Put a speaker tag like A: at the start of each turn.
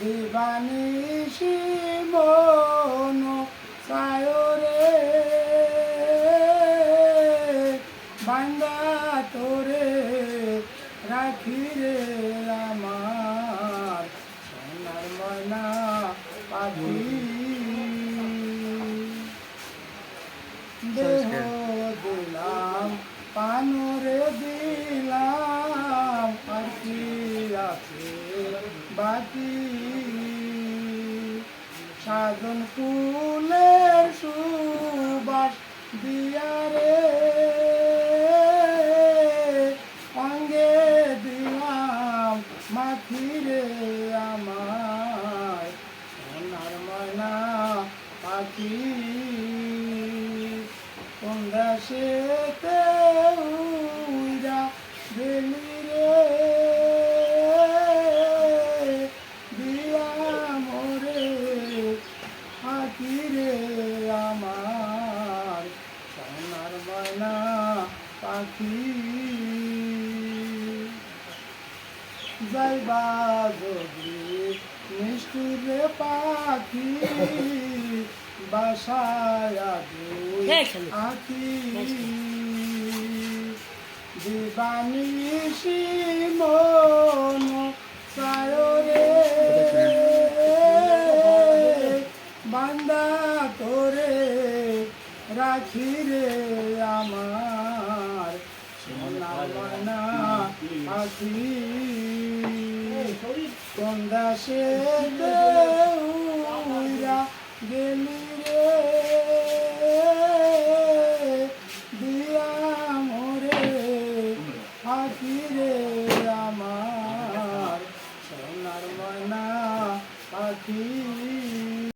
A: দিবানিশি মন সায়রে বান্দা তোরে রাখি রে আমার। সোনার ময়না পাখি। দেহ দিলাম পানুরে দিলাম পাখি আছে সাধন ফুলের সুবাস দিয়ারে অঙ্গে দিলাম মাথিরে আমার সোনার ময়না পাখি কোন দেশেতে উইরা গেলি রে দিয়া মোরে পাখি রে আমার সোনার ময়না পাখি। যাইবা যদি নিষ্ঠুরে পাখি। বাসায় আখি দিবানিশি মন সায়রে। বান্দা তোরে রাখি রে পাখি সন্ধ্যা সে উইরা গেলি রে দিয়া মোরে হাতি রে